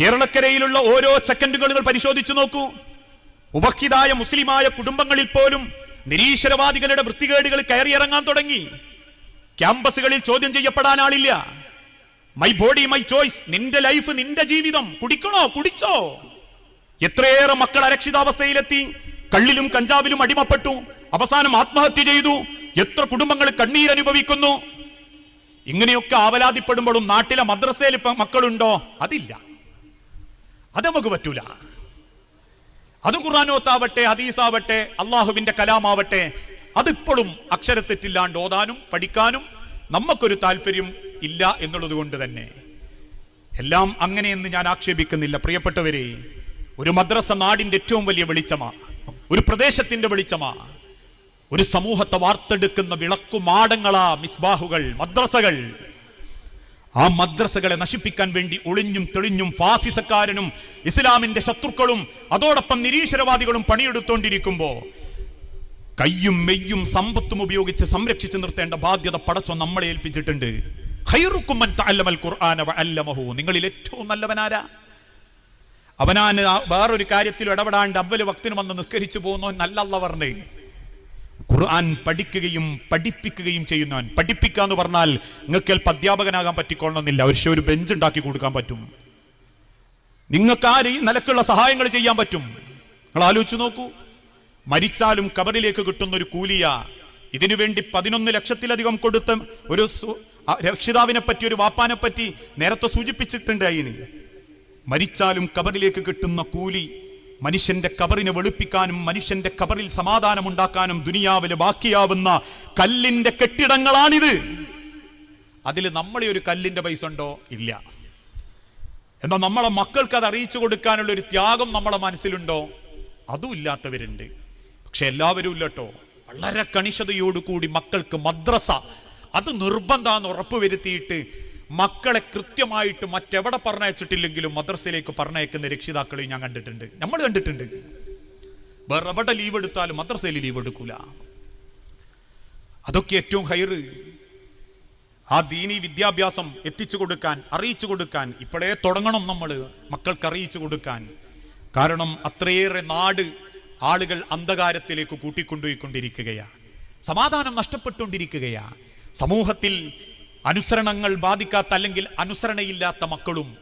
കേരളക്കരയിലുള്ള ഓരോ സെക്കൻഡുകൾ പരിശോധിച്ചു നോക്കൂ. ഉപഹിതായ മുസ്ലിമായ കുടുംബങ്ങളിൽ പോലും നിരീശ്വരവാദികളുടെ വൃത്തികേടുകൾ കയറിയിറങ്ങാൻ തുടങ്ങി. ക്യാമ്പസുകളിൽ ചോദ്യം ചെയ്യപ്പെടാൻ ആളില്ല. മൈ ബോഡി മൈ ചോയ്സ് നിന്റെ ലൈഫ് നിന്റെ ജീവിതം. കുടിക്കണോ? കുടിച്ചോ? എത്രയേറെ മക്കൾ അരക്ഷിതാവസ്ഥയിലെത്തി. കള്ളിലും കഞ്ചാവിലും അടിമപ്പെട്ടു. അവസാനം ആത്മഹത്യ ചെയ്തു. എത്ര കുടുംബങ്ങൾ കണ്ണീർ അനുഭവിക്കുന്നു. ഇങ്ങനെയൊക്കെ ആവലാതിപ്പെടുമ്പോഴും നാട്ടിലെ മദ്രസയിൽ മക്കളുണ്ടോ? അതില്ല. അത് നമുക്ക് പറ്റൂല. അത് ഖുറാനോത്താവട്ടെ ഹദീസാവട്ടെ അള്ളാഹുവിന്റെ കലാമാവട്ടെ അതിപ്പോഴും അക്ഷരത്തെറ്റില്ലാണ്ട് ഓതാനും പഠിക്കാനും നമുക്കൊരു താല്പര്യം ഇല്ല എന്നുള്ളത് കൊണ്ട് തന്നെ. എല്ലാം അങ്ങനെയെന്ന് ഞാൻ ആക്ഷേപിക്കുന്നില്ല. പ്രിയപ്പെട്ടവരെ ഒരു മദ്രസ നാടിന്റെ ഏറ്റവും വലിയ വെളിച്ചമാ. ഒരു പ്രദേശത്തിന്റെ വെളിച്ചമാ. ഒരു സമൂഹത്തെ വാർത്തെടുക്കുന്ന വിളക്കുമാടങ്ങളാ മിസ്ബാഹുകൾ മദ്രസകൾ. ആ മദ്രസകളെ നശിപ്പിക്കാൻ വേണ്ടി ഒളിഞ്ഞും തെളിഞ്ഞും ഫാസിസക്കാരനും ഇസ്ലാമിന്റെ ശത്രുക്കളും അതോടൊപ്പം നിരീശ്വരവാദികളും പണിയെടുത്തോണ്ടിരിക്കുമ്പോ കയ്യും മെയ്യും സമ്പത്തും ഉപയോഗിച്ച് സംരക്ഷിച്ചു നിർത്തേണ്ട ബാധ്യത പടച്ചോ നമ്മളെ ഏൽപ്പിച്ചിട്ടുണ്ട്. നിങ്ങളിൽ ഏറ്റവും നല്ലവനാരാ? അവനാന് വേറൊരു കാര്യത്തിൽ ഇടപെടാണ്ട് അവൽ വക്തിന് വന്ന് നിസ്കരിച്ചു പോകുന്നോ പറഞ്ഞേ ഖുർആൻ പഠിക്കുകയും പഠിപ്പിക്കുകയും ചെയ്യുന്നവൻ. പഠിപ്പിക്കുക എന്ന് പറഞ്ഞാൽ നിങ്ങൾക്ക് ചിലപ്പോൾ അധ്യാപകനാകാൻ പറ്റിക്കൊള്ളണമെന്നില്ല പക്ഷെ ഒരു ബെഞ്ച് ഉണ്ടാക്കി കൊടുക്കാൻ പറ്റും. നിങ്ങൾക്ക് ഈ നിലക്കുള്ള സഹായങ്ങൾ ചെയ്യാൻ പറ്റും. നിങ്ങൾ ആലോചിച്ചു നോക്കൂ. മരിച്ചാലും കബറിലേക്ക് കിട്ടുന്ന ഒരു കൂലിയ. ഇതിനു വേണ്ടി പതിനൊന്ന് ലക്ഷത്തിലധികം കൊടുത്ത ഒരു രക്ഷിതാവിനെ പറ്റി ഒരു വാപ്പാനെ പറ്റി നേരത്തെ സൂചിപ്പിച്ചിട്ടുണ്ട് അതിന്. മരിച്ചാലും കബറിലേക്ക് കിട്ടുന്ന കൂലി മനുഷ്യന്റെ കബറിനെ വെളുപ്പിക്കാനും മനുഷ്യന്റെ കബറിൽ സമാധാനമുണ്ടാക്കാനും ദുനിയാവിൽ ബാക്കിയാവുന്ന കല്ലിന്റെ കെട്ടിടങ്ങളാണിത്. അതിൽ നമ്മളെ ഒരു കല്ലിന്റെ പൈസ ഉണ്ടോ? ഇല്ല. എന്നാൽ നമ്മളെ മക്കൾക്ക് അത് അറിയിച്ചു കൊടുക്കാനുള്ള ഒരു ത്യാഗം നമ്മളെ മനസ്സിലുണ്ടോ? അതും ഇല്ലാത്തവരുണ്ട്. പക്ഷെ എല്ലാവരും ഇല്ലട്ടോ വളരെ കണിശതയോടുകൂടി മക്കൾക്ക് മദ്രസ. അത് നിർബന്ധാന്ന് ഉറപ്പുവരുത്തിയിട്ട് മക്കളെ കൃത്യമായിട്ട് മറ്റെവിടെ പറഞ്ഞയച്ചിട്ടില്ലെങ്കിലും മദ്രസയിലേക്ക് പറഞ്ഞയക്കുന്ന രക്ഷിതാക്കളെയും ഞാൻ കണ്ടിട്ടുണ്ട്. നമ്മൾ കണ്ടിട്ടുണ്ട്. വേറെ എവിടെ ലീവ് എടുത്താലും മദ്രസയിൽ ലീവ് എടുക്കൂല. അതൊക്കെ ഏറ്റവും ഹൈറ് ആ ദീനി വിദ്യാഭ്യാസം എത്തിച്ചു കൊടുക്കാൻ അറിയിച്ചു കൊടുക്കാൻ ഇപ്പോഴേ തുടങ്ങണം നമ്മൾ മക്കൾക്ക് അറിയിച്ചു കൊടുക്കാൻ. കാരണം അത്രയേറെ നാട് ആളുകൾ അന്ധകാരത്തിലേക്ക് കൂട്ടിക്കൊണ്ടുപോയിക്കൊണ്ടിരിക്കുകയാണ് സമാധാനം നഷ്ടപ്പെട്ടുകൊണ്ടിരിക്കുകയാണ് സമൂഹത്തിൽ അനുസരണങ്ങൾ ബാധിക്കാത്ത അല്ലെങ്കിൽ അനുസരണയില്ലാത്ത മക്കളും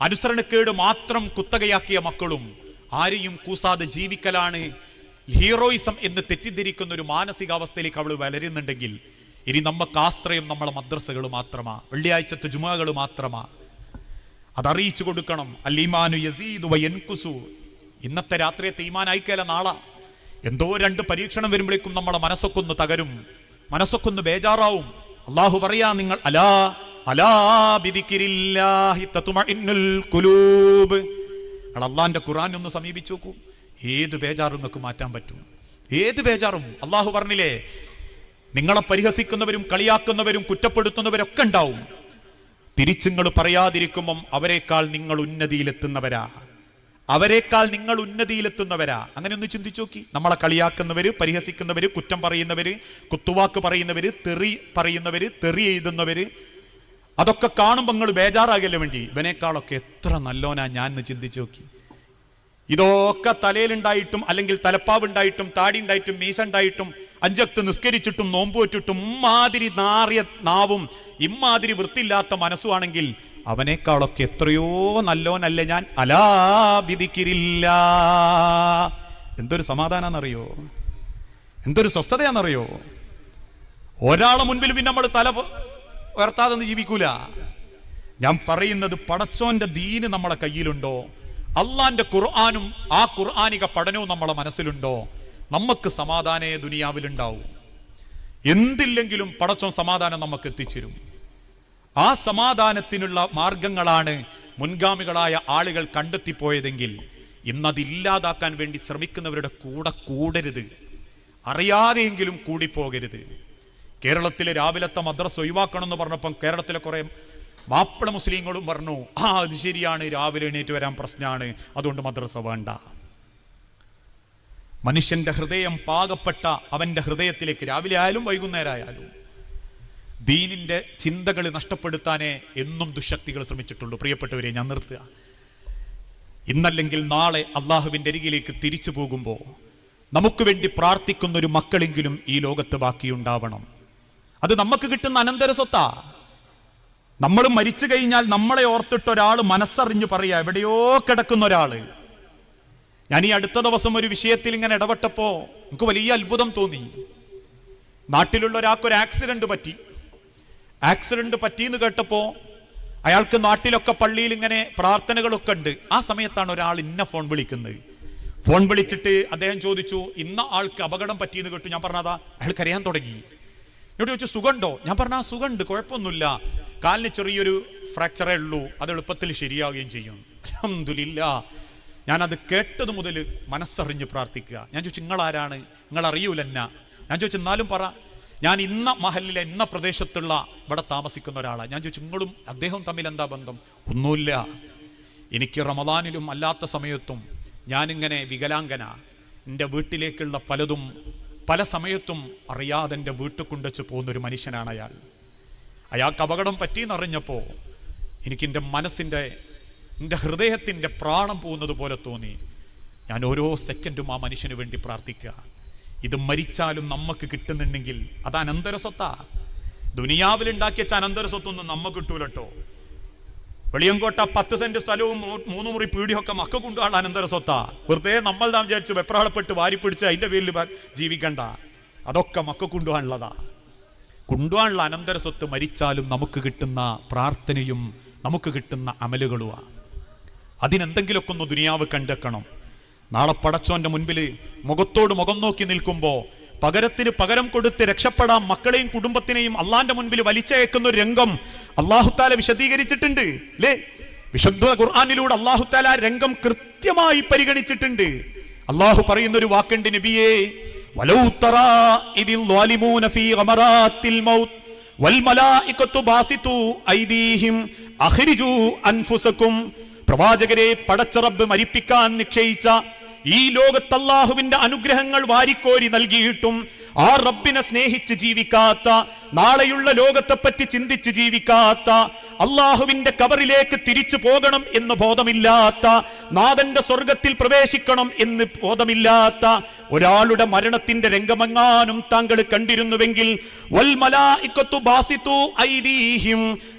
അനുസരണക്കേട് മാത്രം കുത്തകയാക്കിയ മക്കളും ആരെയും കൂസാതെ ജീവിക്കലാണ്. ഹീറോയിസം എന്ന് തെറ്റിദ്ധരിക്കുന്ന ഒരു മാനസികാവസ്ഥയിലേക്ക് അവൾ വളരുന്നുണ്ടെങ്കിൽ ഇനി നമുക്ക് ആശ്രയം നമ്മളെ മദ്രസകൾ മാത്രമാ വെള്ളിയാഴ്ചത്തെ ജുമകൾ മാത്രമാ. അതറിയിച്ചു കൊടുക്കണം. അല്ലീമാനു യസീദു വയൻകുസു ഇന്നത്തെ രാത്രിയത്തെ ഈമാൻ അയക്കല നാളെ. എന്തോ രണ്ട് പരീക്ഷണം വരുമ്പോഴേക്കും നമ്മളെ മനസ്സൊക്കെ ഒന്ന് തകരും മനസ്സൊക്കെ ഒന്ന് ബേജാറാവും. അള്ളാഹു പറയാ നിങ്ങൾ അലാ അള്ളാന്റെ ഖുർആൻ ഒന്ന് സമീപിച്ചു നോക്കൂ. ഏത് ബേജാറും നിങ്ങൾക്ക് മാറ്റാൻ പറ്റും. ഏത് ബേജാറും അള്ളാഹു പറഞ്ഞില്ലേ നിങ്ങളെ പരിഹസിക്കുന്നവരും കളിയാക്കുന്നവരും കുറ്റപ്പെടുത്തുന്നവരൊക്കെ ഉണ്ടാവും. തിരിച്ചുങ്ങൾ പറയാതിരിക്കുമ്പം അവരെക്കാൾ നിങ്ങൾ ഉന്നതിയിലെത്തുന്നവരാ. അവരെക്കാൾ നിങ്ങൾ ഉന്നതിയിലെത്തുന്നവരാ. അങ്ങനെ ഒന്ന് ചിന്തിച്ചു നോക്കി. നമ്മളെ കളിയാക്കുന്നവര് പരിഹസിക്കുന്നവര് കുറ്റം പറയുന്നവര് കുത്തുവാക്ക് പറയുന്നവര് തെറി പറയുന്നവര് തെറി എഴുതുന്നവര് അതൊക്കെ കാണുമ്പോൾ നിങ്ങൾ ബേജാറാകല്ലേ വേണ്ടി? ഇവനേക്കാളൊക്കെ എത്ര നല്ലോനാ ഞാൻ എന്ന് ചിന്തിച്ചു നോക്കി. ഇതൊക്കെ തലയിലുണ്ടായിട്ടും അല്ലെങ്കിൽ തലപ്പാവുണ്ടായിട്ടും താടി ഉണ്ടായിട്ടും മീശ ഉണ്ടായിട്ടും അഞ്ചക്ത് നിസ്കരിച്ചിട്ടും നോമ്പുവറ്റിട്ടും ഇമ്മാതിരി നാറിയ നാവും ഇമ്മാതിരി വൃത്തിയില്ലാത്ത മനസ്സുമാണെങ്കിൽ അവനേക്കാളൊക്കെ എത്രയോ നല്ലോനല്ലേ ഞാൻ? അലാബിദിക്കിരില്ല എന്തൊരു സമാധാനാന്നറിയോ? എന്തൊരു സ്വസ്ഥതയാണെന്നറിയോ ഒരാളെ മുൻപിൽ പിന്നെ നമ്മൾ തല ഉയർത്താതെ ജീവിക്കൂല. ഞാൻ പറയുന്നത് പടച്ചോന്റെ ദീന് നമ്മളെ കയ്യിലുണ്ടോ? അള്ളാന്റെ ഖുർആാനും ആ ഖുർആാനിക പഠനവും നമ്മളെ മനസ്സിലുണ്ടോ? നമുക്ക് സമാധാനേ ദുനിയാവിലുണ്ടാവും. എന്തില്ലെങ്കിലും പടച്ചോൻ സമാധാനം നമുക്ക് എത്തിച്ചേരും. ആ സമാധാനത്തിനുള്ള മാർഗങ്ങളാണ് മുൻഗാമികളായ ആളുകൾ കണ്ടെത്തിപ്പോയതെങ്കിൽ ഇന്നതില്ലാതാക്കാൻ വേണ്ടി ശ്രമിക്കുന്നവരുടെ കൂടെ കൂടരുത്. അറിയാതെയെങ്കിലും കൂടിപ്പോകരുത്. കേരളത്തിലെ രാവിലത്തെ മദ്രസ ഒഴിവാക്കണം എന്ന് പറഞ്ഞപ്പം കേരളത്തിലെ കുറെ മാപ്പിള മുസ്ലിങ്ങളും പറഞ്ഞു ആ അത് ശരിയാണ് രാവിലെ എണീറ്റ് വരാൻ പ്രശ്നമാണ് അതുകൊണ്ട് മദ്രസ വേണ്ട. മനുഷ്യന്റെ ഹൃദയം പാകപ്പെട്ട അവന്റെ ഹൃദയത്തിലേക്ക് രാവിലെ ആയാലും വൈകുന്നേരം ആയാലും ദീനിന്റെ ചിന്തകൾ നഷ്ടപ്പെടുത്താനേ എന്നും ദുശക്തികൾ ശ്രമിച്ചിട്ടുള്ളൂ. പ്രിയപ്പെട്ടവരെ ഞാൻ നിർത്തുക. ഇന്നല്ലെങ്കിൽ നാളെ അള്ളാഹുവിന്റെ അരികിലേക്ക് തിരിച്ചു പോകുമ്പോൾ നമുക്ക് വേണ്ടി പ്രാർത്ഥിക്കുന്ന ഒരു മക്കളെങ്കിലും ഈ ലോകത്ത് ബാക്കിയുണ്ടാവണം. അത് നമുക്ക് കിട്ടുന്ന അനന്തര സ്വത്താ. നമ്മൾ മരിച്ചു കഴിഞ്ഞാൽ നമ്മളെ ഓർത്തിട്ട് ഒരാൾ മനസ്സറിഞ്ഞു പറയാ എവിടെയോ കിടക്കുന്ന ഒരാൾ. ഞാൻ ഈ അടുത്ത ദിവസം ഒരു വിഷയത്തിൽ ഇങ്ങനെ ഇടപെട്ടപ്പോ എനിക്ക് വലിയ അത്ഭുതം തോന്നി. നാട്ടിലുള്ള ഒരാൾക്ക് ഒരു ആക്സിഡന്റ് പറ്റി. ആക്സിഡന്റ് പറ്റിയെന്ന് കേട്ടപ്പോ അയാൾക്ക് നാട്ടിലൊക്കെ പള്ളിയിൽ ഇങ്ങനെ പ്രാർത്ഥനകളൊക്കെ ഉണ്ട്. ആ സമയത്താണ് ഒരാൾ ഇന്ന ഫോൺ വിളിക്കുന്നത്. ഫോൺ വിളിച്ചിട്ട് അദ്ദേഹം ചോദിച്ചു ഇന്ന ആൾക്ക് അപകടം പറ്റിയെന്ന് കേട്ടു? ഞാൻ പറഞ്ഞതാ അയാൾക്ക് അറിയാൻ തുടങ്ങി. എന്നോട് ചോദിച്ചു സുഖമുണ്ടോ? ഞാൻ പറഞ്ഞ ആ സുഖമുണ്ട് കുഴപ്പമൊന്നുമില്ല. കാലിന് ചെറിയൊരു ഫ്രാക്ചറേ ഉള്ളൂ. അത് എളുപ്പത്തിൽ ശരിയാവുകയും ചെയ്യും. അലഹമില്ല അത് കേട്ടത് മുതൽ മനസ്സറിഞ്ഞ് പ്രാർത്ഥിക്കുക. ഞാൻ ചോദിച്ചു നിങ്ങളാരാണ്? നിങ്ങൾ അറിയൂലെന്നാ ഞാൻ ചോദിച്ചു എന്നാലും പറ. ഞാൻ ഇന്ന മഹലിലെ ഇന്ന പ്രദേശത്തുള്ള ഇവിടെ താമസിക്കുന്ന ഒരാളാണ് ഞാൻ ചോദിച്ചു നിങ്ങളും അദ്ദേഹം തമ്മിൽ എന്താ ബന്ധം? ഒന്നുമില്ല. എനിക്ക് റമദാനിലും അല്ലാത്ത സമയത്തും ഞാനിങ്ങനെ വികലാംഗന. എന്റെ വീട്ടിലേക്കുള്ള പലതും പല സമയത്തും അറിയാതെ എന്റെ വീട്ടിൽ കൊണ്ടുവച്ച് പോകുന്നൊരു മനുഷ്യനാണ് അയാൾ. അയാൾക്ക് അപകടം പറ്റിയെന്നറിഞ്ഞപ്പോൾ എനിക്കെന്റെ മനസ്സിന്റെ എന്റെ ഹൃദയത്തിന്റെ പ്രാണം പോകുന്നത് പോലെ തോന്നി. ഞാൻ ഓരോ സെക്കൻഡും ആ മനുഷ്യന് വേണ്ടി പ്രാർത്ഥിക്കുക. ഇത് മരിച്ചാലും നമുക്ക് കിട്ടുന്നുണ്ടെങ്കിൽ അത് അനന്തര സ്വത്താ ദുനിയാവിൽ ഉണ്ടാക്കിയ അനന്തര സ്വത്തൊന്നും നമുക്ക് കിട്ടൂലട്ടോ. വെളിയങ്കോട്ട പത്ത് സെന്റ് സ്ഥലവും മൂന്ന് മുറി പീടിയൊക്കെ മക്ക കൊണ്ടുപോകാൻ അനന്തര സ്വത്താ വെറുതെ നമ്മൾ നാം വിചാരിച്ചു വെപ്രാളപ്പെട്ട് വാരി പിടിച്ച് അതിന്റെ പേരിൽ ജീവിക്കണ്ട. അതൊക്കെ മക്ക കൊണ്ടുപോകാനുള്ളതാ. കൊണ്ടുപോകാനുള്ള അനന്തര സ്വത്ത് മരിച്ചാലും നമുക്ക് കിട്ടുന്ന പ്രാർത്ഥനയും നമുക്ക് കിട്ടുന്ന അമലുകളുമാണ് അതിനെന്തെങ്കിലുമൊക്കെ ഒന്ന് ദുനിയാവ് കണ്ടെക്കണം നാളെ പടച്ചോന്റെ മുൻപിൽ മുഖത്തോട് മുഖം നോക്കി നിൽക്കുമ്പോൾ പകരത്തിന് പകരം കൊടുത്ത് രക്ഷപ്പെടാൻ മക്കളെയും കുടുംബത്തിനെയും അള്ളാന്റെ മുൻപിൽ വലിച്ചയക്കുന്ന ഒരു രംഗം അള്ളാഹുത്താല വിശദീകരിച്ചിട്ടുണ്ട് അല്ലേ വിശുദ്ധ ഖുർആാനിലൂടെ അള്ളാഹുത്താല രംഗം കൃത്യമായി പരിഗണിച്ചിട്ടുണ്ട്. അള്ളാഹു പറയുന്ന ഒരു വാക്കുണ്ട് നബിയേ വലൗ പ്രവാചകരെ പടച്ചറബ് മരിപ്പിക്കാൻ നിക്ഷയിച്ച ഈ ലോകത്തല്ലാഹുവിന്റെ അനുഗ്രഹങ്ങൾ വാരിക്കോരി നൽകിയിട്ടും ആ റബ്ബിനെ സ്നേഹിച്ച് ജീവിക്കാത്ത നാളെയുള്ള ലോകത്തെപ്പറ്റി ചിന്തിച്ച് ജീവിക്കാത്ത അള്ളാഹുവിന്റെ കബറിലേക്ക് തിരിച്ചു പോകണം എന്ന് ബോധമില്ലാത്ത നാഥന്റെ സ്വർഗത്തിൽ പ്രവേശിക്കണം എന്ന് ബോധമില്ലാത്ത ഒരാളുടെ മരണത്തിന്റെ രംഗമെങ്ങാനും താങ്കൾ കണ്ടിരുന്നുവെങ്കിൽ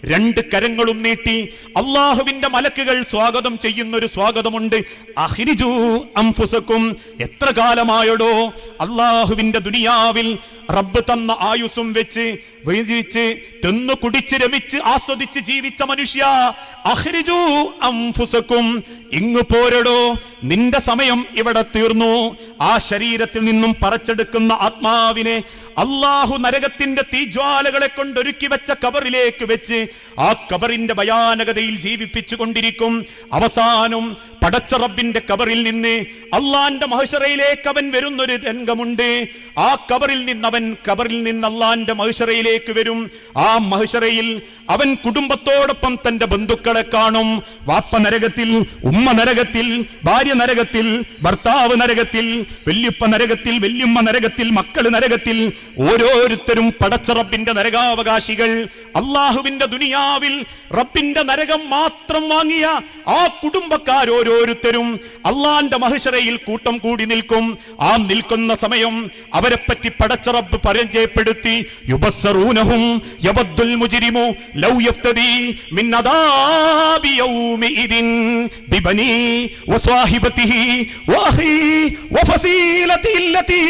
രണ്ട് കരങ്ങളും നീട്ടി അള്ളാഹുവിന്റെ മലക്കുകൾ സ്വാഗതം ചെയ്യുന്ന ഒരു സ്വാഗതമുണ്ട്. അഹിരിജു അംഫുസക്കും എത്ര കാലമായടോ അള്ളാഹുവിന്റെ ദുനിയാവിൽ റബ്ബ് തന്ന ആയുസും വെച്ച് ജീവിച്ച് തിന്നു കുടിച്ച് രമിച്ച് ആസ്വദിച്ച് ജീവിച്ച മനുഷ്യ. അഹ്രിജു അംഫുസക്കും. ഇങ്ങു പോരടോ നിന്റെ സമയം ഇവിടെ തീർന്നു. ആ ശരീരത്തിൽ നിന്നും പറിച്ചെടുക്കുന്ന ആത്മാവിനെ അള്ളാഹു നരകത്തിന്റെ തീജ്വാലകളെ കൊണ്ട് ഒരുക്കി വെച്ച കബറിലേക്ക് വെച്ച് ആ കബറിന്റെ ഭയാനകതയിൽ ജീവിപ്പിച്ചു കൊണ്ടിരിക്കും. അവസാനം പടച്ച റബ്ബിന്റെ കബറിൽ നിന്ന് അള്ളാന്റെ മഹിഷറയിലേക്ക് അവൻ വരുന്നൊരു രംഗമുണ്ട്. ആ കബറിൽ നിന്ന് അവൻ കബറിൽ നിന്ന് അള്ളാന്റെ മഹിഷറയിലേക്ക് വരും. ആ മഹഷറയിൽ അവൻ കുടുംബത്തോടൊപ്പം തന്റെ ബന്ധുക്കളെ കാണും. വാപ്പ നരകത്തിൽ ഉമ്മ നരകത്തിൽ ഭാര്യ നരകത്തിൽ ഭർത്താവ് നരകത്തിൽ വല്യുപ്പ നരകത്തിൽ വല്യുമ്മ നരകത്തിൽ മക്കൾ നരകത്തിൽ. ഓരോരുത്തരും പടച്ച റബ്ബിന്റെ നരകാവകാശികൾ. അള്ളാഹുവിന്റെ ദുനിയാവിൽ റബ്ബിന്റെ നരകം മാത്രം വാങ്ങിയ ആ കുടുംബക്കാർ ഓരോരുത്തരും അള്ളാന്റെ മഹിഷറയിൽ കൂട്ടം കൂടി നിൽക്കും. ആ നിൽക്കുന്ന സമയം അവരെപ്പറ്റി പടച്ചറബ് പരിചയപ്പെടുത്തി. യുബസ്സറൂനഹും യവദ്ദുൽ മുജ്രിമു ലൗ യഫ്തദി മിൻ അദാബി يومئذ ബിബനി വസ്വാഹിബതിഹി واخي വഫസീലതി അല്ലതി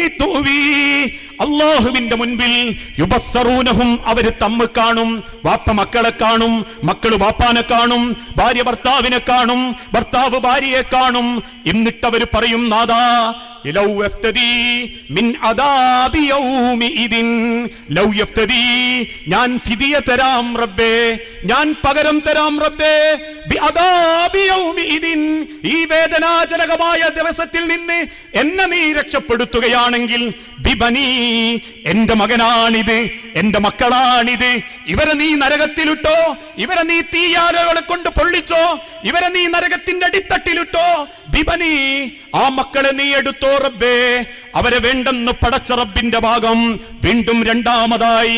അള്ളാഹുവിന്റെ മുൻപിൽ യുബസ്സറൂനഹും അവർ തമ്മ് കാണും വാപ്പ മക്കളെ കാണും മക്കൾ വാപ്പാനെ കാണും ഭാര്യ ഭർത്താവിനെ കാണും ഭർത്താവ് ഭാര്യയെ കാണും. എന്നിട്ടവര് പറയും നാദാ ലൗ യഫ്തദി മിൻ അദാബി യൗമിഇദിൻ ലൗ യഫ്തദി ഞാൻ ഫിദിയ തരാം റബ്ബേ ഞാൻ പകരം തരാം റബ്ബേ ബി അദാബി യൗമിഇദിൻ ഈ വേദനാജനകമായ ദിവസത്തിൽ നിന്ന് എന്നെ നീ രക്ഷപ്പെടുത്തുകയാണെങ്കിൽ ബിബനി എന്റെ മകനാണിത് എന്റെ മക്കളാണിത്. ഇവരെ നീ നരകത്തിലിട്ടോ ഇവരെ നീ തീയാരകളെ കൊണ്ട് പൊള്ളിച്ചോ ഇവരെ നീ നരകത്തിന്റെ അടിത്തട്ടിലിട്ടോ ബിബനി ആ മക്കളെ നീ എടുത്തോ റബ്ബേ. അവരെ വേണ്ടെന്ന് പടച്ച റബ്ബിന്റെ ഭാഗം വീണ്ടും രണ്ടാമതായി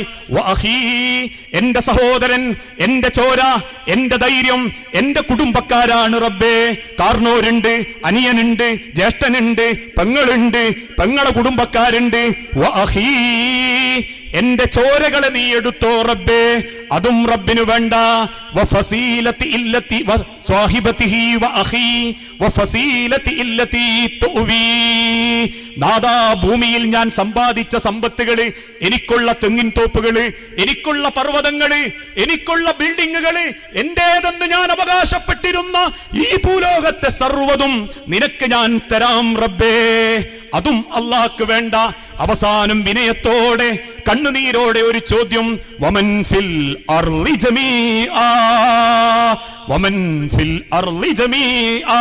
എന്റെ സഹോദരൻ എന്റെ ചോര എന്റെ ധൈര്യം എന്റെ കുടുംബക്കാരാണ് റബ്ബേ. കാർണോരുണ്ട് അനിയനുണ്ട് ജ്യേഷ്ഠനുണ്ട് പെങ്ങളുണ്ട് പെങ്ങളെ കുടുംബക്കാരുണ്ട്. വഅഖീ, എന്റെ ചോരകളെ നീ എടുത്തോ റബ്ബേ? അതും റബ്ബിനു വേണ്ട. നാദാ ഭൂമിയിൽ ഞാൻ സമ്പാദിച്ച സമ്പത്തുകൾ എനിക്കുള്ള തെങ്ങിൻ തോപ്പുകൾ എനിക്കുള്ള പർവതങ്ങൾ എനിക്കുള്ള ബിൽഡിങ്ങുകൾ എന്റേതെന്ന് ഞാൻ അവകാശപ്പെട്ടിരുന്ന ഈ ഭൂലോകത്തെ സർവതും നിനക്ക് ഞാൻ തരാം റബ്ബേ. അതും അള്ളാഹ്ക്ക് വേണ്ട. അവസാനം വിനയത്തോടെ കണ്ണുനീരോടെ ഒരു ചോദ്യം. വമൻ ഫിൽ അർളി ജമീആ വമൻ ഫിൽ അർളി ജമീആ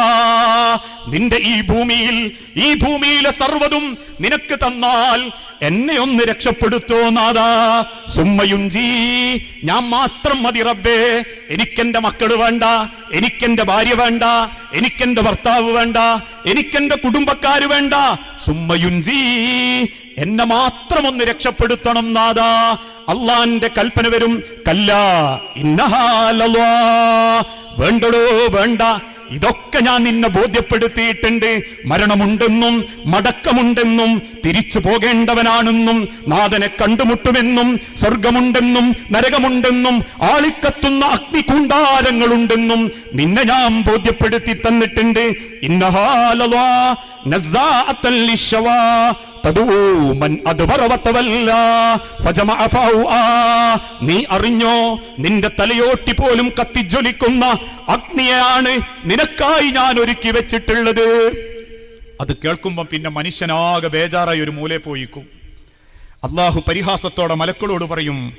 നിന്റെ ഈ ഭൂമിയിൽ ഈ ഭൂമിയിലെ സർവതും നിനക്ക് തന്നാൽ എന്നെ ഒന്ന് രക്ഷപ്പെടുത്തോ നാദാ സുമ്മയുഞ്ചി ഞാൻ മാത്രം മതി റബ്ബേ. എനിക്കെന്റെ മക്കൾ വേണ്ട എനിക്കെന്റെ ഭാര്യ വേണ്ട എനിക്കെന്റെ ഭർത്താവ് വേണ്ട എനിക്കെന്റെ കുടുംബക്കാര് വേണ്ട. സുമ്മയുഞ്ചി എന്നെ മാത്രം ഒന്ന് രക്ഷപ്പെടുത്തണം നാദാ അള്ളാന്റെ കൽപ്പന വരും. കല്ല വേണ്ടടോ വേണ്ട. ഇതൊക്കെ ഞാൻ നിന്നെ ബോധ്യപ്പെടുത്തിയിട്ടുണ്ട്. മരണമുണ്ടെന്നും മടക്കമുണ്ടെന്നും തിരിച്ചു പോകേണ്ടവനാണെന്നും നാഥനെ കണ്ടുമുട്ടുമെന്നും സ്വർഗമുണ്ടെന്നും നരകമുണ്ടെന്നും ആളിക്കത്തുന്ന അഗ്നികുണ്ടാരങ്ങളുണ്ടെന്നും നിന്നെ ഞാൻ ബോധ്യപ്പെടുത്തി തന്നിട്ടുണ്ട്. ഇന്നഹാലവാ നീ അറിഞ്ഞോ നിന്റെ തലയോട്ടി പോലും കത്തിജ്വലിക്കുന്ന അഗ്നിയാണ് നിനക്കായി ഞാൻ ഒരുക്കി വെച്ചിട്ടുള്ളത്. അത് കേൾക്കുമ്പോൾ പിന്നെ മനുഷ്യനാകെ ബേജാറായി ഒരു മൂലെ പോയിക്കും. അള്ളാഹു പരിഹാസത്തോടെ മലക്കളോട് പറയും.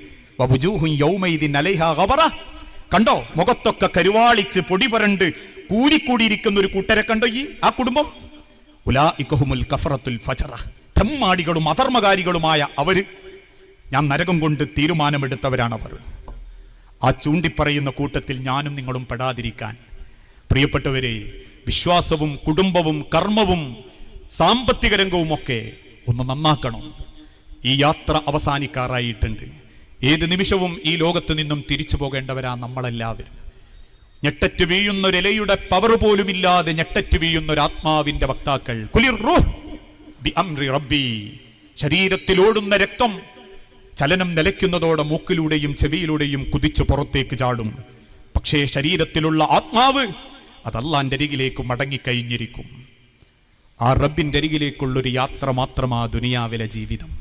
കണ്ടോ മുഖത്തൊക്കെ കരുവാളിച്ച് പൊടി പരണ്ട് കൂരിക്കൂടിയിരിക്കുന്ന ഒരു കൂട്ടരെ കണ്ടോ ഈ ആ കുടുംബം? ഉലാഇക്കഹുമുൽ കഫറത്തുൽ ഫജറ. തെമ്മാടികളും അധർമ്മകാരികളുമായ അവർ ഞാൻ നരകം കൊണ്ട് തീരുമാനമെടുത്തവരാണവർ. ആ ചൂണ്ടിപ്പറയുന്ന കൂട്ടത്തിൽ ഞാനും നിങ്ങളും പെടാതിരിക്കാൻ. പ്രിയപ്പെട്ടവരെ വിശ്വാസവും കുടുംബവും കർമ്മവും സാമ്പത്തിക രംഗവും ഒക്കെ ഒന്ന് നന്നാക്കണം. ഈ യാത്ര അവസാനിക്കാറായിട്ടുണ്ട്. ഏത് നിമിഷവും ഈ ലോകത്ത് നിന്നും തിരിച്ചു പോകേണ്ടവരാ നമ്മളെല്ലാവരും. ഞെട്ടറ്റ് വീഴുന്നൊരിലയുടെ പവർ പോലുമില്ലാതെ ഞെട്ടറ്റ് വീഴുന്നൊരാത്മാവിന്റെ വക്താക്കൾ. കുലിർ റൂഹ്! ബി അംരി റബ്ബി. ശരീരത്തിലോടുന്ന രക്തം ചലനം നിലയ്ക്കുന്നതോടെ മൂക്കിലൂടെയും ചെവിയിലൂടെയും കുതിച്ചു പുറത്തേക്ക് ചാടും. പക്ഷേ ശരീരത്തിലുള്ള ആത്മാവ് അതല്ലാന്റെ അരികിലേക്ക് മടങ്ങിക്കഴിഞ്ഞിരിക്കും. ആ റബ്ബിന്റെ അരികിലേക്കുള്ളൊരു യാത്ര മാത്രമാ ദുനിയാവിലെ ജീവിതം.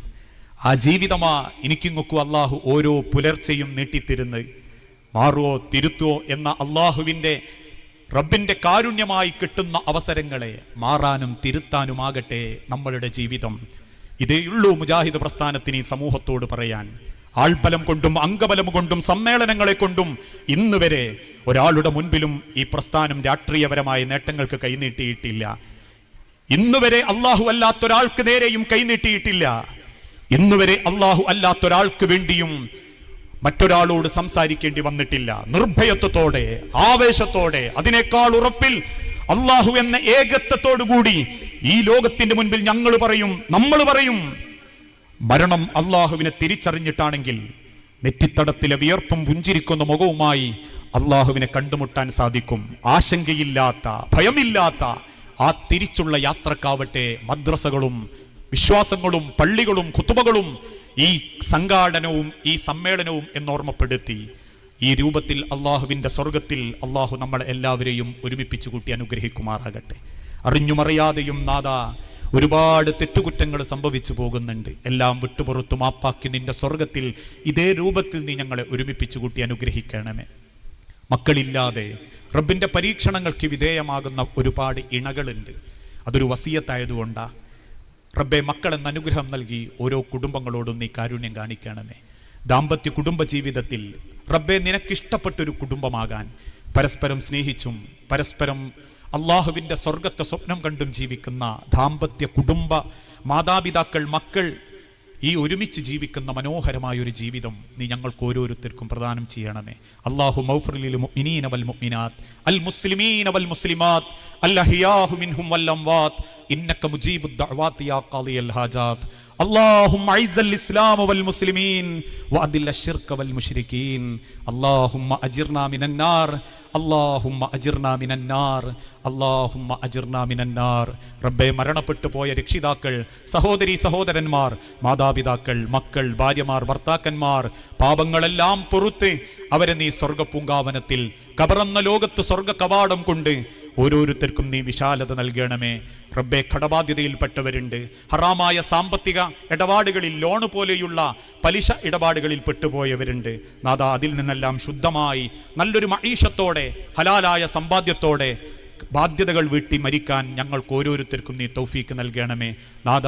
ആ ജീവിതമാ എനിക്കിങ്ങൊക്കും അള്ളാഹു ഓരോ പുലർച്ചെയും നീട്ടിത്തരുന്നത്. മാറുവോ തിരുത്തുവോ എന്ന അള്ളാഹുവിന്റെ റബ്ബിന്റെ കാരുണ്യമായി കിട്ടുന്ന അവസരങ്ങളെ മാറാനും തിരുത്താനുമാകട്ടെ നമ്മളുടെ ജീവിതം. ഇതേയുള്ളൂ മുജാഹിദ് പ്രസ്ഥാനത്തിന് ഈ സമൂഹത്തോട് പറയാൻ. ആൾബലം കൊണ്ടും അംഗബലം കൊണ്ടും സമ്മേളനങ്ങളെ കൊണ്ടും ഇന്ന് വരെ ഒരാളുടെ മുൻപിലും ഈ പ്രസ്ഥാനം രാഷ്ട്രീയപരമായ നേട്ടങ്ങൾക്ക് കൈനീട്ടിയിട്ടില്ല. ഇന്ന് വരെ അള്ളാഹു അല്ലാത്തൊരാൾക്ക് നേരെയും കൈനീട്ടിയിട്ടില്ല. ഇന്ന് വരെ അള്ളാഹു അല്ലാത്തൊരാൾക്ക് വേണ്ടിയും മറ്റൊരാളോട് സംസാരിക്കേണ്ടി വന്നിട്ടില്ല. നിർഭയത്വത്തോടെ ആവേശത്തോടെ അതിനേക്കാൾ ഉറപ്പിൽ അള്ളാഹു എന്ന ഏകത്വത്തോടുകൂടി ഈ ലോകത്തിന്റെ മുൻപിൽ ഞങ്ങൾ പറയും നമ്മൾ പറയും. മരണം അള്ളാഹുവിനെ തിരിച്ചറിഞ്ഞിട്ടാണെങ്കിൽ നെറ്റിത്തടത്തിലെ വിയർപ്പും പുഞ്ചിരിക്കുന്ന മുഖവുമായി അള്ളാഹുവിനെ കണ്ടുമുട്ടാൻ സാധിക്കും. ആശങ്കയില്ലാത്ത ഭയമില്ലാത്ത ആ തിരിച്ചുള്ള യാത്രക്കാവട്ടെ മദ്രസകളും വിശ്വാസങ്ങളും പള്ളികളും കുത്തുബകളും ഈ സംഘാടനവും ഈ സമ്മേളനവും എന്നോർമ്മപ്പെടുത്തി ഈ രൂപത്തിൽ അള്ളാഹുവിന്റെ സ്വർഗത്തിൽ അള്ളാഹു നമ്മൾ എല്ലാവരെയും ഒരുമിപ്പിച്ചു കൂട്ടി അനുഗ്രഹിക്കുമാറാകട്ടെ. അറിഞ്ഞുമറിയാതെയും നാദ ഒരുപാട് തെറ്റുകുറ്റങ്ങൾ സംഭവിച്ചു പോകുന്നുണ്ട്. എല്ലാം വിട്ടുപുറത്തു മാപ്പാക്കി നിന്റെ സ്വർഗത്തിൽ ഇതേ രൂപത്തിൽ നീ ഞങ്ങളെ ഒരുമിപ്പിച്ചു കൂട്ടി അനുഗ്രഹിക്കണമേ. മക്കളില്ലാതെ റബ്ബിന്റെ പരീക്ഷണങ്ങൾക്ക് വിധേയമാകുന്ന ഒരുപാട് ഇണകളുണ്ട്. അതൊരു വസീയത്തായതുകൊണ്ടാ. റബ്ബെ മക്കളെന്ന അനുഗ്രഹം നൽകി ഓരോ കുടുംബങ്ങളോടും നീ കാരുണ്യം കാണിക്കണമേ. ദാമ്പത്യ കുടുംബ ജീവിതത്തിൽ റബ്ബെ നിനക്കിഷ്ടപ്പെട്ടൊരു കുടുംബമാകാൻ പരസ്പരം സ്നേഹിച്ചും പരസ്പരം അള്ളാഹുവിന്റെ സ്വർഗത്തെ സ്വപ്നം കണ്ടും ജീവിക്കുന്ന ദാമ്പത്യ കുടുംബ മാതാപിതാക്കൾ മക്കൾ ഈ ഒരുമിച്ച് ജീവിക്കുന്ന മനോഹരമായ ഒരു ജീവിതം നീ ഞങ്ങൾക്ക് ഓരോരുത്തർക്കും പ്രദാനം ചെയ്യണമേ. അള്ളാഹു മൗഫറിലിൽ മുഅ്മിനീന വൽ അൽ മുസ്ലിമീന വൽ മുസ്ലിമാത്ത് അൽ മിൻഹും വൽ അംവാത്ത് ഇന്നക മുജീബുദ് ദഅവാതി യാ ഖാദിയൽ ഹാജാത്ത് اللهم اعز الاسلام والمسلمين واذل الشرك والمشركين اللهم اجرنا من النار اللهم اجرنا من النار اللهم اجرنا من النار റബ്ബേ മരണപ്പെട്ടു പോയ രക്ഷിതാക്കൾ സഹോദരി സഹോദരന്മാർ മാതാപിതാക്കൾ മക്കൾ ഭാര്യമാർ ഭർത്താക്കന്മാർ പാപങ്ങളെല്ലാം പൊറുത്ത് അവരെ നീ സ്വർഗപ്പൂങ്കാവനത്തിൽ കബറന്ന ലോകത്ത് സ്വർഗ കവാടം കൊണ്ട് ഓരോരുത്തർക്കും നീ വിശാലത നൽകണമേ. റബ്ബെ കടബാധ്യതയിൽപ്പെട്ടവരുണ്ട്. ഹറാമായ സാമ്പത്തിക ഇടപാടുകളിൽ ലോണ് പോലെയുള്ള പലിശ ഇടപാടുകളിൽ പെട്ടുപോയവരുണ്ട്. നാഥ അതിൽ നിന്നെല്ലാം ശുദ്ധമായി നല്ലൊരു മഹീഷത്തോടെ ഹലാലായ സമ്പാദ്യത്തോടെ ബാധ്യതകൾ വീട്ടി മരിക്കാൻ ഞങ്ങൾക്ക് ഓരോരുത്തർക്കും നീ തൗഫീക്ക് നൽകണമേ. നാഥ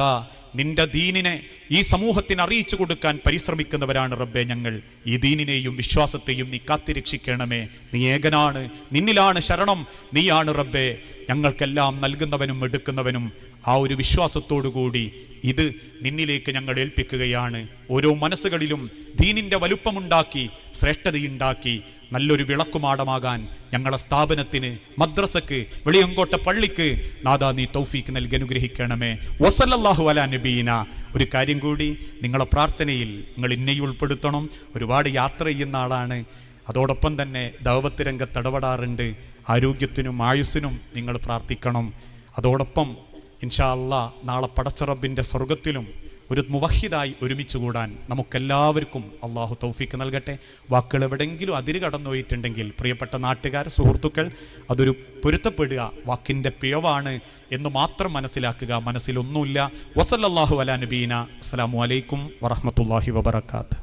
നിന്റെ ദീനിനെ ഈ സമൂഹത്തിന് അറിയിച്ചു കൊടുക്കാൻ പരിശ്രമിക്കുന്നവരാണ് റബ്ബെ ഞങ്ങൾ. ഈ ദീനിനെയും വിശ്വാസത്തെയും നീ കാത്തിരക്ഷിക്കണമേ നീ ഏകനാണ് നിന്നിലാണ് ശരണം. നീയാണ് റബ്ബെ ഞങ്ങൾക്കെല്ലാം നൽകുന്നവനും എടുക്കുന്നവനും. ആ ഒരു വിശ്വാസത്തോടുകൂടി ഇത് നിന്നിലേക്ക് ഞങ്ങൾ ഏൽപ്പിക്കുകയാണ്. ഓരോ മനസ്സുകളിലും ദീനിന്റെ വലുപ്പമുണ്ടാക്കി ശ്രേഷ്ഠതയുണ്ടാക്കി നല്ലൊരു വിളക്കുമാടമാകാൻ ഞങ്ങളെ സ്ഥാപനത്തിന് മദ്രസക്ക് വെളിയങ്കോട്ട പള്ളിക്ക് നാദാ നീ തൗഫീക്ക് നൽകി അനുഗ്രഹിക്കണമേ. വസല്ലല്ലാഹു അല നബീന. ഒരു കാര്യം കൂടി നിങ്ങളെ പ്രാർത്ഥനയിൽ നിങ്ങൾ ഇന്നയും ഉൾപ്പെടുത്തണം. ഒരുപാട് യാത്ര ചെയ്യുന്ന ആളാണ്. അതോടൊപ്പം തന്നെ ദൗവത്ത് രംഗത്ത് ഇടപെടാറുണ്ട്. ആരോഗ്യത്തിനും ആയുസ്സിനും നിങ്ങൾ പ്രാർത്ഥിക്കണം. അതോടൊപ്പം ഇൻഷാ അല്ലാ നാളെ പടച്ചറബിന്റെ സ്വർഗത്തിലും ഒരു മുവഹിദായി ഒരുമിച്ച് കൂടാൻ നമുക്കെല്ലാവർക്കും അള്ളാഹു തൗഫീക്ക് നൽകട്ടെ. വാക്കുകൾ എവിടെയെങ്കിലും അതിര് കടന്നുപോയിട്ടുണ്ടെങ്കിൽ പ്രിയപ്പെട്ട നാട്ടുകാർ സുഹൃത്തുക്കൾ അതൊരു പൊരുത്തപ്പെടുക. വാക്കിന്റെ പിഴവാണ് എന്ന് മാത്രം മനസ്സിലാക്കുക. മനസ്സിലൊന്നുമില്ല. വസല്ലല്ലാഹു അലാ നബീന. അസ്സലാമു അലൈക്കും വറഹ്മത്തുള്ളാഹി വബറകാത്ത്